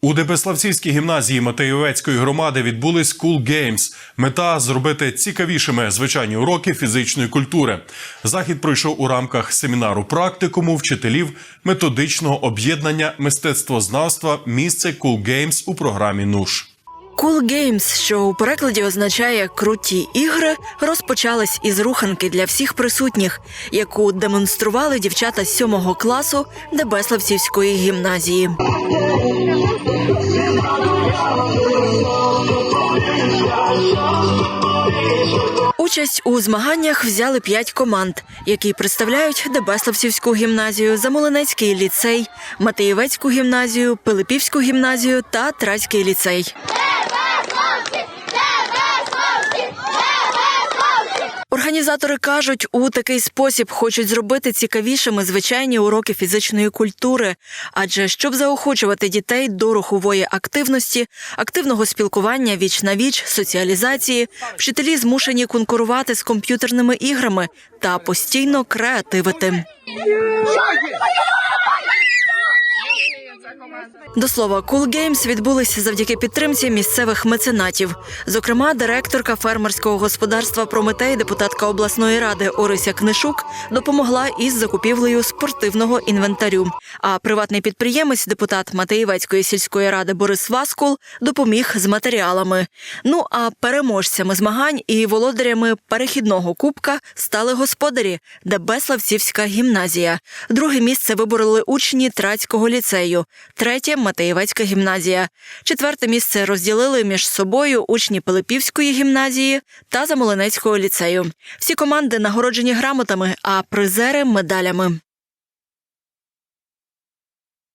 У Дебеславцівській гімназії Матеєвецької громади відбулись Cool Games. Мета зробити цікавішими звичайні уроки фізичної культури. Захід пройшов у рамках семінару практикуму вчителів методичного об'єднання мистецтвознавства місце Cool Games у програмі НУШ. Cool Games, що у перекладі означає круті ігри, розпочались із руханки для всіх присутніх, яку демонстрували дівчата з сьомого класу Дебеславцівської гімназії. Участь у змаганнях взяли п'ять команд, які представляють Дебеславцівську гімназію, Замолинецький ліцей, Матеєвецьку гімназію, Пилипівську гімназію та Трацький ліцей. Організатори кажуть, у такий спосіб хочуть зробити цікавішими звичайні уроки фізичної культури. Адже щоб заохочувати дітей до рухової активності, активного спілкування віч на віч, соціалізації, вчителі змушені конкурувати з комп'ютерними іграми та постійно креативити. До слова, Cool Games відбулися завдяки підтримці місцевих меценатів. Зокрема, директорка фермерського господарства Прометей, депутатка обласної ради Орися Книшук, допомогла із закупівлею спортивного інвентарю. А приватний підприємець, депутат Матеєвецької сільської ради Борис Васкул, допоміг з матеріалами. Ну а переможцями змагань і володарями перехідного кубка стали господарі Дебеславцівська гімназія. Друге місце вибороли учні Трацького ліцею, третє Матеєвецька гімназія. Четверте місце розділили між собою учні Пилипівської гімназії та Замолинецького ліцею. Всі команди нагороджені грамотами, а призери медалями.